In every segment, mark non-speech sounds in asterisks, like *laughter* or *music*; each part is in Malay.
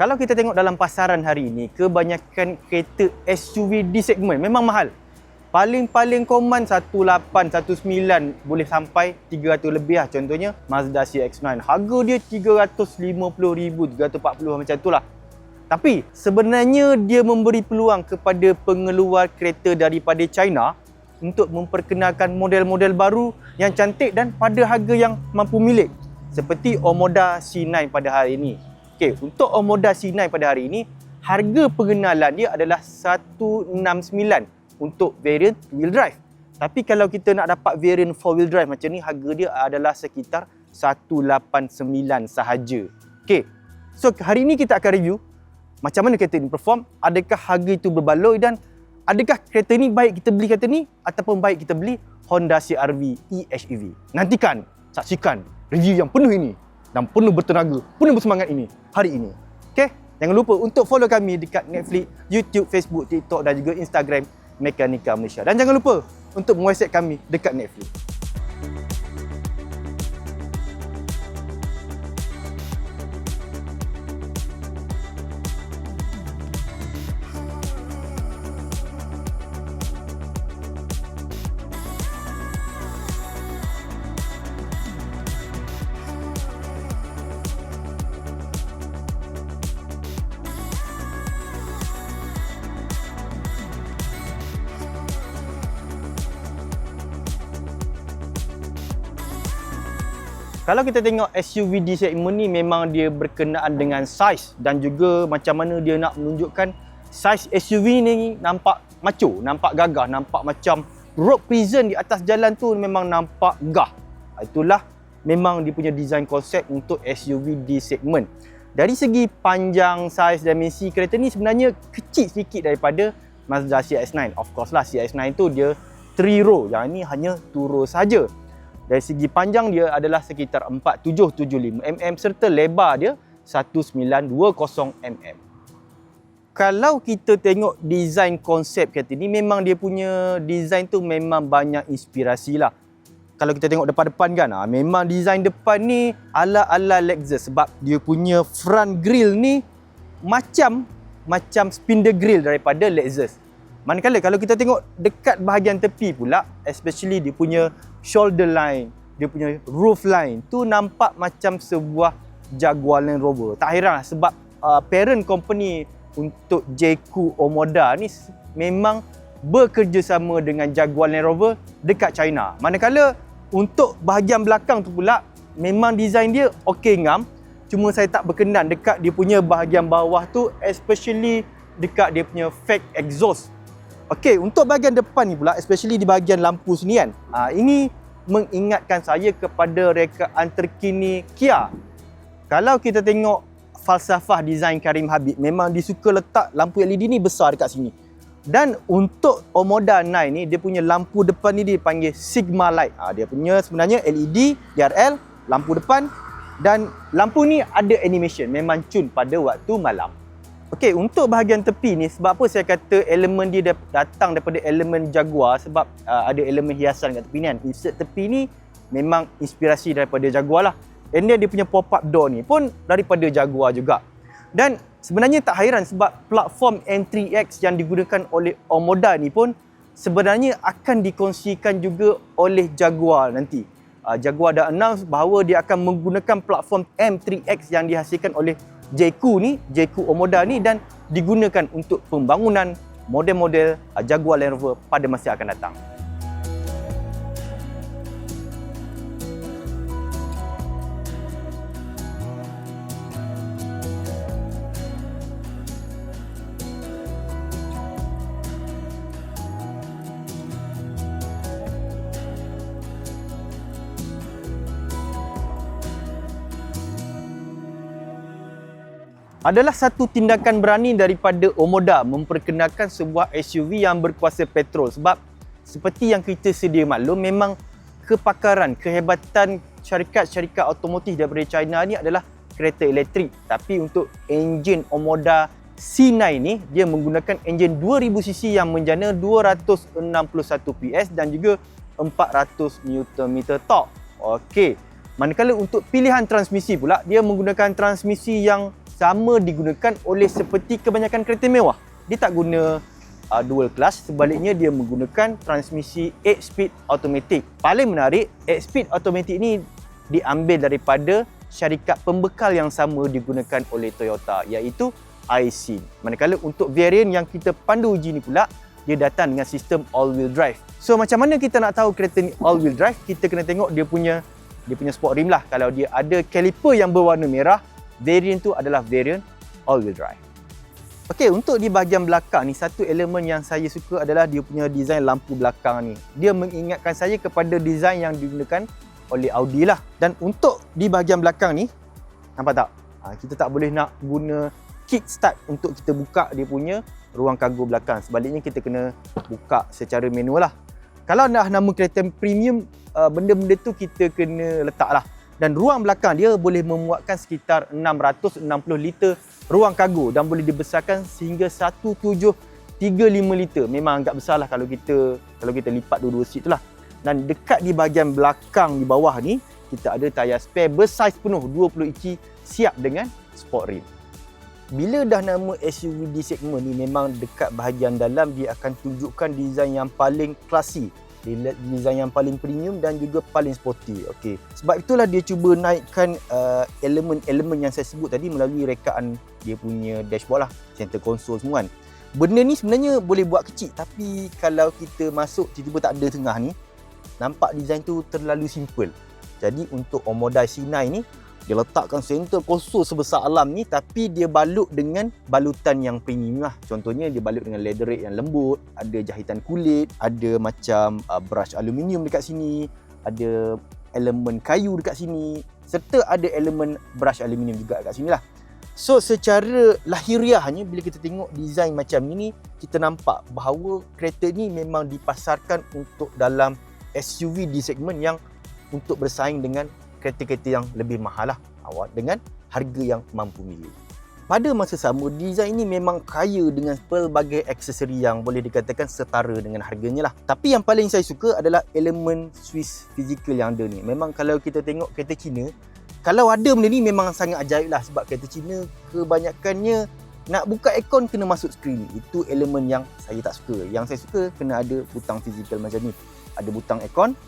Kalau kita tengok dalam pasaran hari ini, kebanyakan kereta SUV di segmen memang mahal. Paling-paling common 18, 19 boleh sampai 300 lebih lah. Contohnya Mazda CX-9. Harga dia 350,000, 340 macam tu lah. Tapi sebenarnya dia memberi peluang kepada pengeluar kereta daripada China untuk memperkenalkan model-model baru yang cantik dan pada harga yang mampu milik. Seperti Omoda C9 pada hari ini. Okey, untuk Omoda C9 pada hari ini, harga pengenalan dia adalah 169 untuk variant wheel drive. Tapi kalau kita nak dapat variant four wheel drive macam ni, harga dia adalah sekitar 189 sahaja. Okey. So hari ini kita akan review macam mana kereta ini perform, adakah harga itu berbaloi dan adakah kereta ini baik kita beli kereta ni ataupun baik kita beli Honda CR-V e-HEV. Nantikan, saksikan review yang penuh ini dan penuh bertenaga, penuh bersemangat ini hari ini. Okay? Jangan lupa untuk follow kami dekat Netflix, YouTube, Facebook, TikTok dan juga Instagram Mekanika Malaysia. Dan jangan lupa untuk mewhatsapp kami dekat Netflix. Kalau kita tengok SUV di segmen ni memang dia berkenaan dengan saiz dan juga macam mana dia nak menunjukkan saiz SUV ni nampak macho, nampak gagah, nampak macam road prison di atas jalan tu memang nampak gah. Itulah memang dia punya design konsep untuk SUV di segmen. Dari segi panjang, saiz, dimensi kereta ni sebenarnya kecil sedikit daripada Mazda CX-9. Of course lah CX-9 tu dia 3 row, yang ini hanya 2 row saja. Dari segi panjang dia adalah sekitar 4775 mm serta lebar dia 1920 mm. Kalau kita tengok design konsep kereta ni memang dia punya design tu memang banyak inspirasi lah. Kalau kita tengok depan-depan kan, ah, memang design depan ni ala-ala Lexus sebab dia punya front grille ni macam macam spindle grille daripada Lexus. Manakala kalau kita tengok dekat bahagian tepi pula, especially dia punya shoulder line, dia punya roof line tu nampak macam sebuah Jaguar Land Rover. Tak heran lah sebab uh, parent company untuk JQ Omoda ni memang bekerjasama dengan Jaguar Land Rover dekat China. Manakala untuk bahagian belakang tu pula memang design dia okey ngam. Cuma saya tak berkenan dekat dia punya bahagian bawah tu especially dekat dia punya fake exhaust. Okey, untuk bahagian depan ni pula especially di bahagian lampu sini kan. Ha, ini mengingatkan saya kepada rekaan terkini Kia. Kalau kita tengok falsafah desain Karim Habib, memang dia suka letak lampu LED ni besar dekat sini. Dan untuk Omoda 9 ni, dia punya lampu depan ni dipanggil Sigma Light. Ha, dia punya sebenarnya LED, DRL, lampu depan dan lampu ni ada animation. Memang cun pada waktu malam. Okey, untuk bahagian tepi ni sebab apa saya kata elemen dia datang daripada elemen Jaguar sebab uh, ada elemen hiasan kat tepi ni kan. Insert tepi ni memang inspirasi daripada Jaguar lah. And then dia punya pop-up door ni pun daripada Jaguar juga. Dan sebenarnya tak hairan sebab platform M3X yang digunakan oleh Omoda ni pun sebenarnya akan dikongsikan juga oleh Jaguar nanti. Uh, Jaguar dah announce bahawa dia akan menggunakan platform M3X yang dihasilkan oleh JQ ni, JQ Omoda ni dan digunakan untuk pembangunan model-model uh, Jaguar Land Rover pada masa akan datang. Adalah satu tindakan berani daripada Omoda memperkenalkan sebuah SUV yang berkuasa petrol sebab seperti yang kita sedia maklum memang kepakaran kehebatan syarikat-syarikat automotif daripada China ni adalah kereta elektrik tapi untuk enjin Omoda C9 ni dia menggunakan enjin 2000cc yang menjana 261 PS dan juga 400 Nm torque. Okey. Manakala untuk pilihan transmisi pula dia menggunakan transmisi yang sama digunakan oleh seperti kebanyakan kereta mewah. Dia tak guna uh, dual clutch, sebaliknya dia menggunakan transmisi 8 speed automatic. Paling menarik, 8 speed automatic ni diambil daripada syarikat pembekal yang sama digunakan oleh Toyota iaitu IC. Manakala untuk varian yang kita pandu uji ni pula, dia datang dengan sistem all wheel drive. So macam mana kita nak tahu kereta ni all wheel drive? Kita kena tengok dia punya dia punya sport rim lah. Kalau dia ada caliper yang berwarna merah, variant tu adalah variant all wheel drive. Okey, untuk di bahagian belakang ni satu elemen yang saya suka adalah dia punya design lampu belakang ni. Dia mengingatkan saya kepada design yang digunakan oleh Audi lah. Dan untuk di bahagian belakang ni, nampak tak? Ha, kita tak boleh nak guna kick start untuk kita buka dia punya ruang kargo belakang. Sebaliknya kita kena buka secara manual lah. Kalau nak nama kereta premium, uh, benda-benda tu kita kena letak lah. Dan ruang belakang dia boleh memuatkan sekitar 660 liter ruang kargo dan boleh dibesarkan sehingga 1735 liter. Memang agak besar lah kalau kita kalau kita lipat dua-dua seat tu lah. Dan dekat di bahagian belakang di bawah ni, kita ada tayar spare bersaiz penuh 20 inci siap dengan sport rim. Bila dah nama SUV di segmen ni memang dekat bahagian dalam dia akan tunjukkan design yang paling klasi design yang paling premium dan juga paling sporty. Okey. Sebab itulah dia cuba naikkan uh, elemen-elemen yang saya sebut tadi melalui rekaan dia punya dashboard lah, center console semua kan. Benda ni sebenarnya boleh buat kecil tapi kalau kita masuk tiba-tiba tak ada tengah ni, nampak design tu terlalu simple. Jadi untuk Omoda C9 ni dia letakkan center console sebesar alam ni tapi dia balut dengan balutan yang premium lah. Contohnya dia balut dengan leatherette yang lembut, ada jahitan kulit, ada macam uh, brush aluminium dekat sini, ada elemen kayu dekat sini serta ada elemen brush aluminium juga dekat sini lah. So secara lahiriahnya bila kita tengok design macam ni kita nampak bahawa kereta ni memang dipasarkan untuk dalam SUV di segmen yang untuk bersaing dengan kereta-kereta yang lebih mahal lah awak dengan harga yang mampu milik. Pada masa sama, design ini memang kaya dengan pelbagai aksesori yang boleh dikatakan setara dengan harganya lah. Tapi yang paling saya suka adalah elemen Swiss physical yang ada ni. Memang kalau kita tengok kereta Cina, kalau ada benda ni memang sangat ajaib lah sebab kereta Cina kebanyakannya nak buka aircon kena masuk skrin. Itu elemen yang saya tak suka. Yang saya suka kena ada butang fizikal macam ni. Ada butang aircon,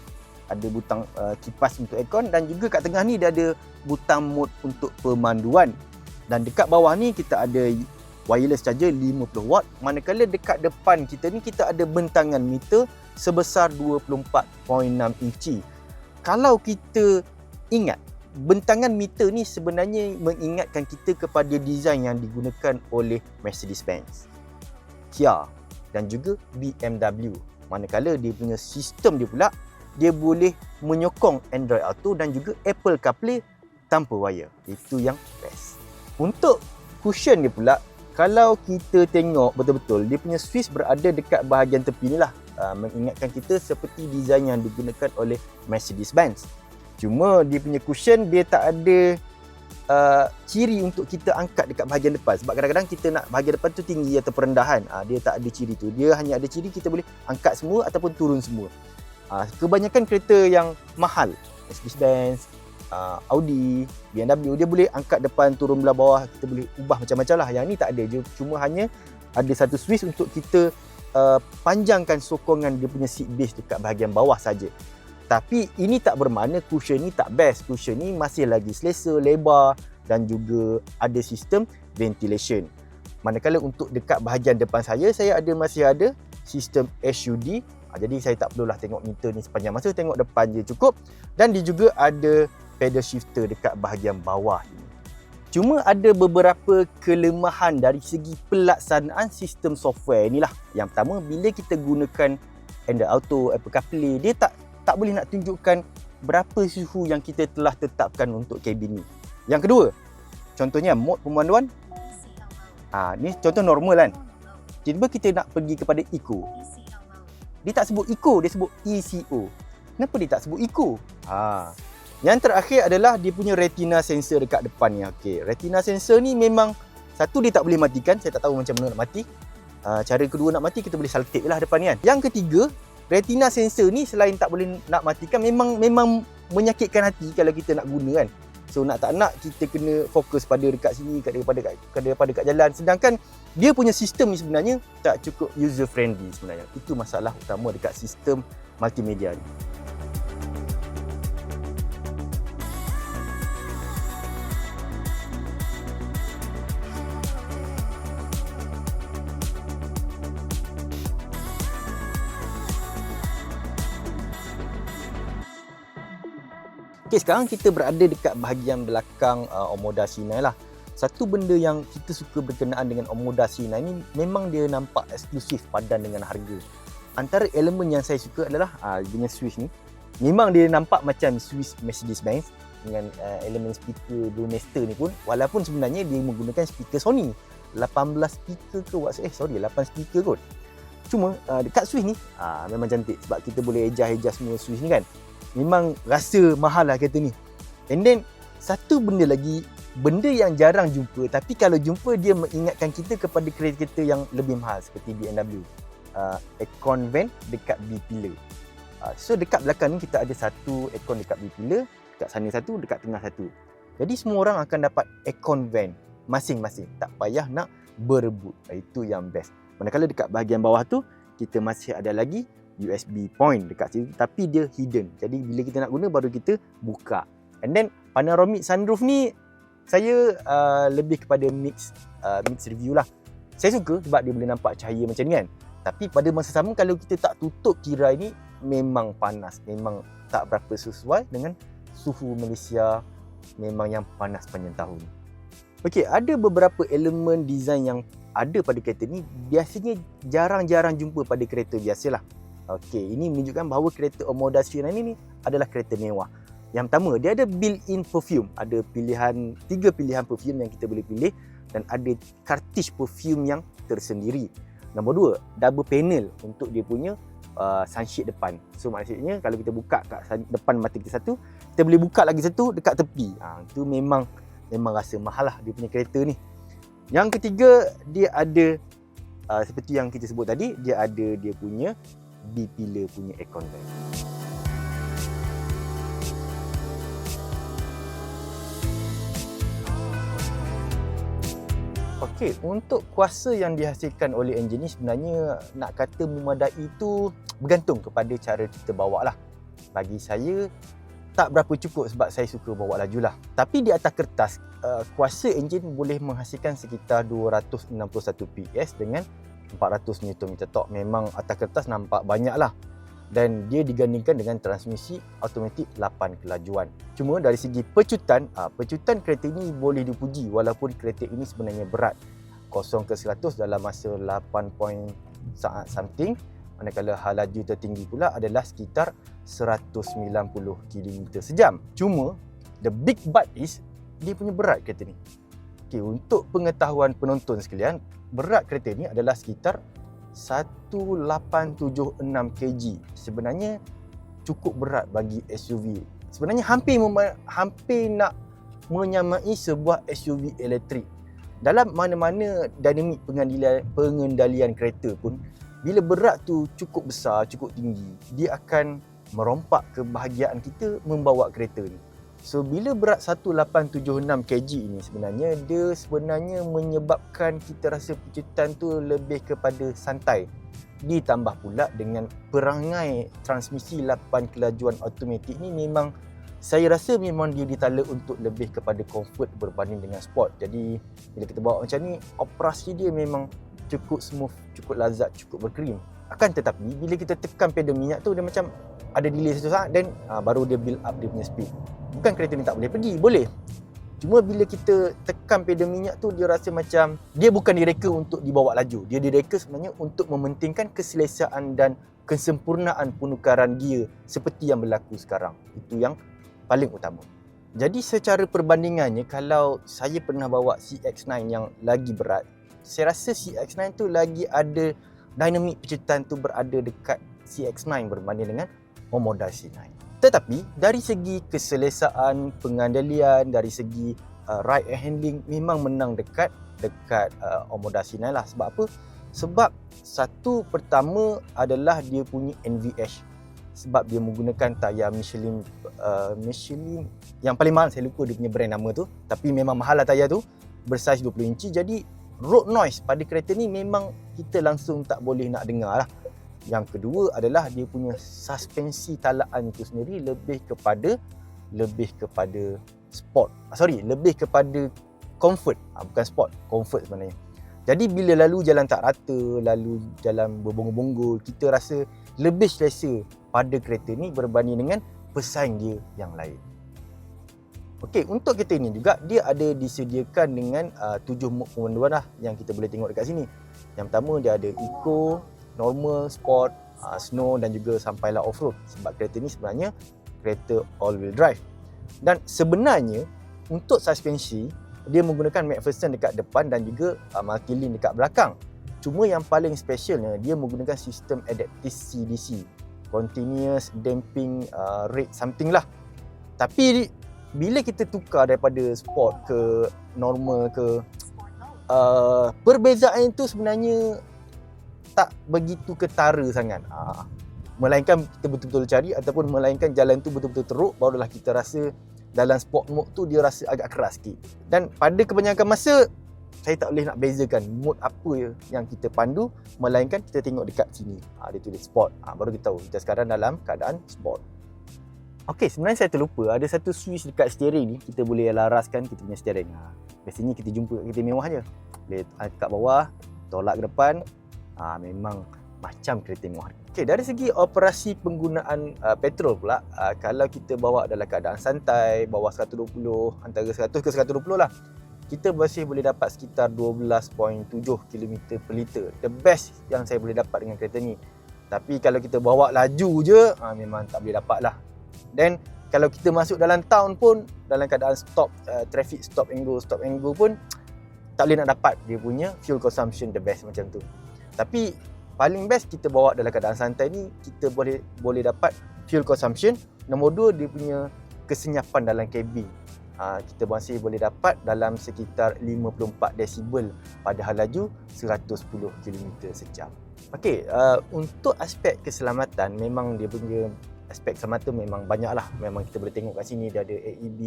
ada butang uh, kipas untuk aircon dan juga kat tengah ni dia ada butang mode untuk pemanduan. Dan dekat bawah ni kita ada wireless charger 50 watt. Manakala dekat depan kita ni kita ada bentangan meter sebesar 24.6 inci. Kalau kita ingat bentangan meter ni sebenarnya mengingatkan kita kepada design yang digunakan oleh Mercedes-Benz, Kia dan juga BMW. Manakala dia punya sistem dia pula dia boleh menyokong Android Auto dan juga Apple CarPlay tanpa wire. Itu yang best. Untuk cushion dia pula, kalau kita tengok betul-betul, dia punya Swiss berada dekat bahagian tepi ni lah. Uh, mengingatkan kita seperti design yang digunakan oleh Mercedes-Benz. Cuma dia punya cushion, dia tak ada uh, ciri untuk kita angkat dekat bahagian depan. Sebab kadang-kadang kita nak bahagian depan tu tinggi atau perendahan. Uh, dia tak ada ciri tu. Dia hanya ada ciri kita boleh angkat semua ataupun turun semua. Uh, kebanyakan kereta yang mahal, Mercedes-Benz, uh, Audi, BMW, dia boleh angkat depan, turun belah bawah, kita boleh ubah macam-macam lah. Yang ni tak ada, cuma hanya ada satu switch untuk kita uh, panjangkan sokongan dia punya seat base dekat bahagian bawah saja. Tapi ini tak bermakna cushion ni tak best. Cushion ni masih lagi selesa, lebar dan juga ada sistem ventilation. Manakala untuk dekat bahagian depan saya, saya ada masih ada sistem SUD Ha, jadi saya tak perlulah tengok meter ni sepanjang masa, tengok depan je cukup. Dan dia juga ada pedal shifter dekat bahagian bawah ni. Cuma ada beberapa kelemahan dari segi pelaksanaan sistem software ni lah. Yang pertama, bila kita gunakan Android Auto, Apple CarPlay, dia tak tak boleh nak tunjukkan berapa suhu yang kita telah tetapkan untuk kabin ni. Yang kedua, contohnya mod pemanduan. Ah, ha, ni contoh normal kan. Tiba-tiba kita nak pergi kepada eco. Dia tak sebut eco, dia sebut ECO. Kenapa dia tak sebut eco? Ha. Yang terakhir adalah dia punya retina sensor dekat depan ni. Okey, retina sensor ni memang satu dia tak boleh matikan, saya tak tahu macam mana nak mati. Uh, cara kedua nak mati kita boleh saltip lah depan ni kan. Yang ketiga, retina sensor ni selain tak boleh nak matikan memang memang menyakitkan hati kalau kita nak guna kan. So nak tak nak kita kena fokus pada dekat sini, kat daripada kat daripada kat jalan. Sedangkan dia punya sistem ni sebenarnya tak cukup user friendly sebenarnya. Itu masalah utama dekat sistem multimedia ni. Okay, sekarang kita berada dekat bahagian belakang uh, Omoda C9 lah. Satu benda yang kita suka berkenaan dengan Omoda C9 ni memang dia nampak eksklusif padan dengan harga. Antara elemen yang saya suka adalah uh, dengan switch ni. Memang dia nampak macam switch Mercedes-Benz dengan uh, elemen speaker Brewmaster ni pun walaupun sebenarnya dia menggunakan speaker Sony 18 speaker ke what eh sorry 8 speaker kot cuma uh, dekat switch ni uh, memang cantik sebab kita boleh adjust-adjust semua switch ni kan memang rasa mahal lah kereta ni. And then satu benda lagi, benda yang jarang jumpa tapi kalau jumpa dia mengingatkan kita kepada kereta-kereta yang lebih mahal seperti BMW. Uh, aircon vent dekat B-pillar. Uh, so dekat belakang ni kita ada satu aircon dekat B-pillar, dekat sana satu, dekat tengah satu. Jadi semua orang akan dapat aircon vent masing-masing. Tak payah nak berebut. Itu yang best. Manakala dekat bahagian bawah tu, kita masih ada lagi USB point dekat situ tapi dia hidden. Jadi bila kita nak guna baru kita buka. And then panoramic sunroof ni saya uh, lebih kepada mix uh, mix review lah. Saya suka sebab dia boleh nampak cahaya macam ni kan. Tapi pada masa sama kalau kita tak tutup tirai ni memang panas, memang tak berapa sesuai dengan suhu Malaysia memang yang panas panjang tahun. Okey, ada beberapa elemen design yang ada pada kereta ni biasanya jarang-jarang jumpa pada kereta biasalah. Okey, ini menunjukkan bahawa kereta Omoda Shiran ini adalah kereta mewah. Yang pertama, dia ada built-in perfume. Ada pilihan, tiga pilihan perfume yang kita boleh pilih dan ada cartridge perfume yang tersendiri. Nombor dua, double panel untuk dia punya uh, sunshade depan. So maksudnya kalau kita buka kat depan mata kita satu, kita boleh buka lagi satu dekat tepi. Ha, itu memang memang rasa mahal lah dia punya kereta ni. Yang ketiga, dia ada uh, seperti yang kita sebut tadi, dia ada dia punya B-pillar punya aircon vent. Okey, untuk kuasa yang dihasilkan oleh enjin ni sebenarnya nak kata memadai itu bergantung kepada cara kita bawa lah. Bagi saya, tak berapa cukup sebab saya suka bawa laju lah. Tapi di atas kertas, uh, kuasa enjin boleh menghasilkan sekitar 261 PS dengan 400 Nm torque memang atas kertas nampak banyak lah dan dia digandingkan dengan transmisi automatik 8 kelajuan. Cuma dari segi pecutan, ah, pecutan kereta ini boleh dipuji walaupun kereta ini sebenarnya berat. 0 ke 100 dalam masa 8 point saat something manakala hal laju tertinggi pula adalah sekitar 190 km sejam. Cuma the big but is dia punya berat kereta ni. Okay, untuk pengetahuan penonton sekalian, berat kereta ni adalah sekitar 1876 kg. Sebenarnya cukup berat bagi SUV. Sebenarnya hampir hampir nak menyamai sebuah SUV elektrik. Dalam mana-mana dinamik pengendalian pengendalian kereta pun bila berat tu cukup besar, cukup tinggi, dia akan merompak kebahagiaan kita membawa kereta ni. So bila berat 1876 kg ini sebenarnya dia sebenarnya menyebabkan kita rasa pecutan tu lebih kepada santai. Ditambah pula dengan perangai transmisi 8 kelajuan automatik ni memang saya rasa memang dia ditala untuk lebih kepada comfort berbanding dengan sport. Jadi bila kita bawa macam ni operasi dia memang cukup smooth, cukup lazat, cukup berkrim. Akan tetapi bila kita tekan pedal minyak tu dia macam ada delay satu saat dan uh, baru dia build up dia punya speed. Bukan kereta ni tak boleh pergi boleh. Cuma bila kita tekan pedal minyak tu dia rasa macam dia bukan direka untuk dibawa laju. Dia direka sebenarnya untuk mementingkan keselesaan dan kesempurnaan penukaran gear seperti yang berlaku sekarang. Itu yang paling utama. Jadi secara perbandingannya kalau saya pernah bawa CX-9 yang lagi berat saya rasa CX-9 tu lagi ada dinamik pencitraan tu berada dekat CX-9 berbanding dengan Omoda C9 tetapi dari segi keselesaan pengandalian dari segi uh, ride and handling memang menang dekat dekat uh, Omoda C9 lah. Sebab apa? Sebab satu pertama adalah dia punya NVH sebab dia menggunakan tayar Michelin uh, Michelin yang paling mahal saya lupa dia punya brand nama tu. Tapi memang mahal lah tayar tu bersaiz 20 inci. Jadi road noise pada kereta ni memang kita langsung tak boleh nak dengar lah. Yang kedua adalah dia punya suspensi talaan itu sendiri lebih kepada lebih kepada sport. Ah, sorry lebih kepada comfort. Ah, bukan sport comfort sebenarnya. Jadi bila lalu jalan tak rata lalu jalan berbonggol-bonggol kita rasa lebih selesa pada kereta ni berbanding dengan pesaing dia yang lain. Okey, untuk kereta ini juga dia ada disediakan dengan uh, tujuh mod pemanduan lah yang kita boleh tengok dekat sini. Yang pertama dia ada eco, normal, sport, uh, snow dan juga sampailah off-road sebab kereta ni sebenarnya kereta all-wheel drive. Dan sebenarnya untuk suspensi dia menggunakan McPherson dekat depan dan juga uh, multi-link dekat belakang. Cuma yang paling specialnya dia menggunakan sistem adaptive CDC continuous damping uh, rate something lah tapi bila kita tukar daripada sport ke normal ke uh, perbezaan itu sebenarnya tak begitu ketara sangat. Uh, melainkan kita betul-betul cari ataupun melainkan jalan tu betul-betul teruk barulah kita rasa dalam sport mode tu dia rasa agak keras sikit. Dan pada kebanyakan masa saya tak boleh nak bezakan mood apa yang kita pandu melainkan kita tengok dekat sini. Ha, dia tulis sport. Ha, baru kita tahu kita sekarang dalam keadaan sport Okey, sebenarnya saya terlupa ada satu switch dekat steering ni kita boleh laraskan kita punya steering ha, biasanya kita jumpa kita mewah je boleh kat bawah tolak ke depan ha, memang macam kereta mewah Okey, dari segi operasi penggunaan uh, petrol pula uh, kalau kita bawa dalam keadaan santai bawah 120 antara 100 ke 120 lah kita masih boleh dapat sekitar 12.7 km per liter. The best yang saya boleh dapat dengan kereta ni. Tapi kalau kita bawa laju je, ha, memang tak boleh dapat lah. Then, kalau kita masuk dalam town pun, dalam keadaan stop, uh, traffic stop and go, stop and go pun, *tsk* tak boleh nak dapat dia punya fuel consumption the best macam tu. Tapi, paling best kita bawa dalam keadaan santai ni, kita boleh boleh dapat fuel consumption. Nombor dua, dia punya kesenyapan dalam kabin. Ah, kita masih boleh dapat dalam sekitar 54 desibel pada hal laju 110 km sejam. Okey, uh, untuk aspek keselamatan memang dia punya aspek keselamatan memang banyaklah. Memang kita boleh tengok kat sini dia ada AEB,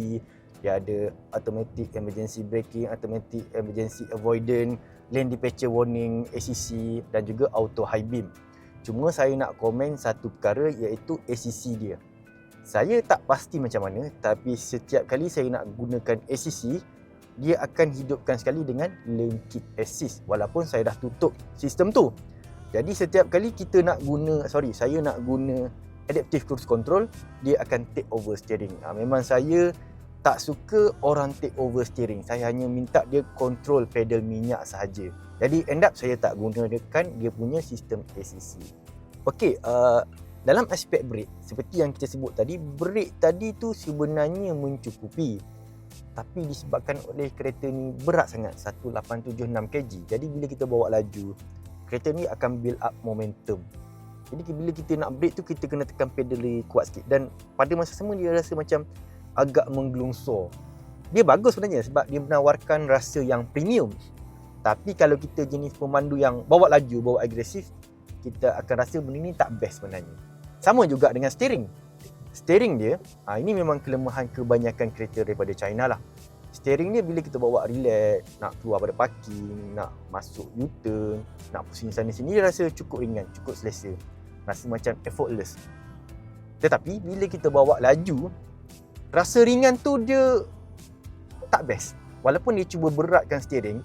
dia ada automatic emergency braking, automatic emergency avoidance, lane departure warning, ACC dan juga auto high beam. Cuma saya nak komen satu perkara iaitu ACC dia. Saya tak pasti macam mana tapi setiap kali saya nak gunakan ACC dia akan hidupkan sekali dengan lane keep assist walaupun saya dah tutup sistem tu. Jadi setiap kali kita nak guna sorry saya nak guna adaptive cruise control dia akan take over steering. Ha, memang saya tak suka orang take over steering. Saya hanya minta dia control pedal minyak sahaja. Jadi end up saya tak gunakan dia punya sistem ACC. Okey, uh, dalam aspek brake seperti yang kita sebut tadi brake tadi tu sebenarnya mencukupi tapi disebabkan oleh kereta ni berat sangat 1876 kg jadi bila kita bawa laju kereta ni akan build up momentum jadi bila kita nak brake tu kita kena tekan pedal kuat sikit dan pada masa sama dia rasa macam agak menggelongsor dia bagus sebenarnya sebab dia menawarkan rasa yang premium tapi kalau kita jenis pemandu yang bawa laju bawa agresif kita akan rasa benda ni tak best sebenarnya sama juga dengan steering. Steering dia, ha, ini memang kelemahan kebanyakan kereta daripada China lah. Steering dia bila kita bawa relax, nak keluar pada parking, nak masuk U-turn, nak pusing sana sini, dia rasa cukup ringan, cukup selesa. Rasa macam effortless. Tetapi bila kita bawa laju, rasa ringan tu dia tak best. Walaupun dia cuba beratkan steering,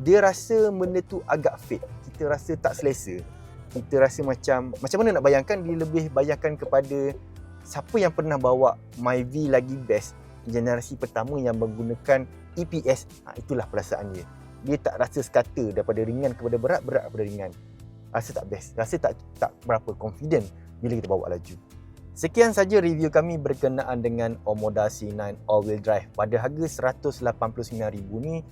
dia rasa benda tu agak fake. Kita rasa tak selesa kita rasa macam macam mana nak bayangkan dia lebih bayangkan kepada siapa yang pernah bawa Myvi lagi best generasi pertama yang menggunakan EPS ha, itulah perasaan dia dia tak rasa sekata daripada ringan kepada berat berat kepada ringan rasa tak best. Rasa tak tak berapa confident bila kita bawa laju. Sekian saja review kami berkenaan dengan Omoda C9 all-wheel drive. Pada harga RM189,000 ni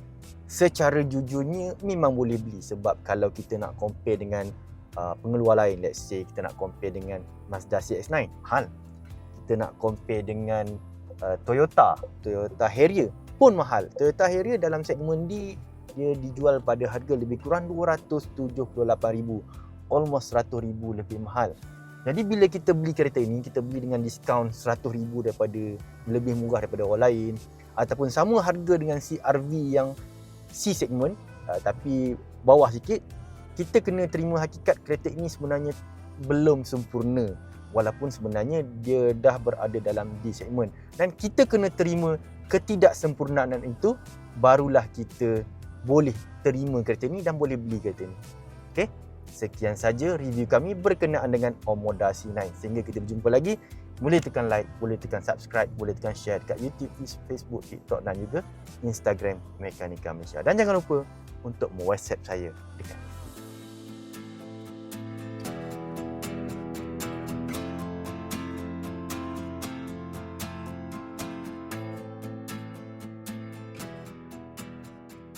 secara jujurnya memang boleh beli sebab kalau kita nak compare dengan uh, pengeluar lain let's say kita nak compare dengan Mazda CX-9 mahal kita nak compare dengan uh, Toyota. Toyota Harrier pun mahal. Toyota Harrier dalam segmen D dia dijual pada harga lebih kurang 278,000 almost 100,000 lebih mahal. Jadi bila kita beli kereta ini, kita beli dengan diskaun RM100,000 daripada lebih murah daripada orang lain ataupun sama harga dengan CRV yang C segment uh, tapi bawah sikit, kita kena terima hakikat kereta ini sebenarnya belum sempurna walaupun sebenarnya dia dah berada dalam D segment. Dan kita kena terima ketidaksempurnaan itu barulah kita boleh terima kereta ini dan boleh beli kereta ini. Okey. Sekian saja review kami berkenaan dengan Omoda C9. Sehingga kita berjumpa lagi, boleh tekan like, boleh tekan subscribe, boleh tekan share dekat YouTube, Facebook, TikTok dan juga Instagram Mekanika Malaysia. Dan jangan lupa untuk WhatsApp saya dekat